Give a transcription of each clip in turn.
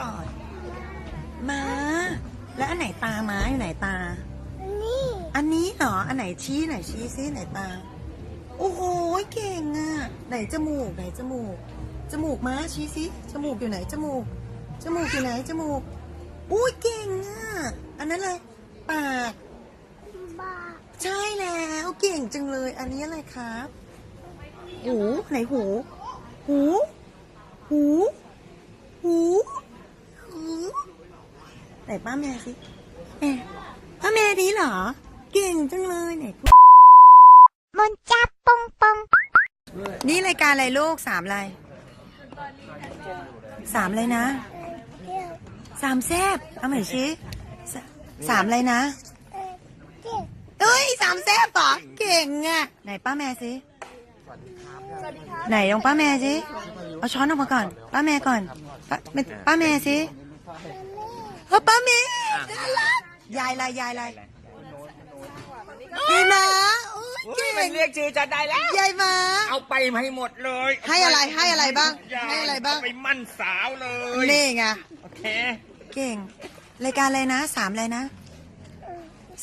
ก่อนม้า แล้วอันไหนตาม้าอยู่ไหนตา นี่อันนี้เหรอ อันไหนชี้ไหนชี้ซิไหนตา โอ้โห เก่งอะ ไหนจมูกไหนจมูก จมูกม้าชี้ซิจมูกอยู่ไหนจมูก จมูกอยู่ไหนจมูก อุ้ยเก่งอะ อันนั้นเลยปากบ้าใช่แล้วเก่งจังเลย อันนี้อะไรครับ หูไหนหู หู หูหู หู ไหนป้าแม่สิแม่ป้าแม่ดีเหรอ เก่งจังเลยไหนพูดมนจับปองปองนี่รายการอะไรลูกสามอะไรสามอะไรนะเที่ยวสามแซบเอาใหม่สิสสามอะไรนะเอ่อเที่ยวเอ้ยสามแซบเหรอเก่งอะไหนป้าแม่สิไหนลองป้าแม่สิเอาช้อนออกมาก่อน ป้าแม่ก่อนป้าเป็นป้าแม่สิ เออป้าแม่น่ารักยายอะไรยายอะไรยายมาโอ้ยอุ๊ยเก่มันงเรียกชื่อจะได้แล้ว ยายมา เอาไปให้หมดเลยให้อะไรให้อะไรบ้างอย่ให้อะไรบ้าง เไปมั่นสาวเลยนี่ไง โอเคเก่ง รายการอะไรนะสามอะไรนะ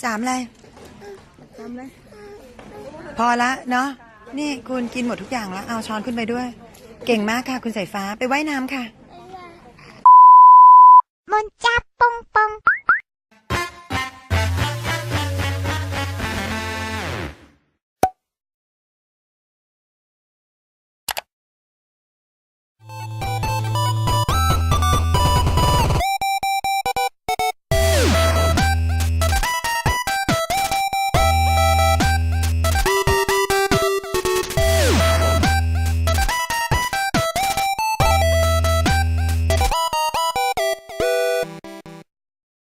สามอะไรสามอะไรพอละเนาะนี่คุณกินหมดทุกอย่างแล้วเอาช้อนขึ้นไปด้วย เก่งมากค่ะ คุณสายฟ้าไปว่ายน้ำค่ะ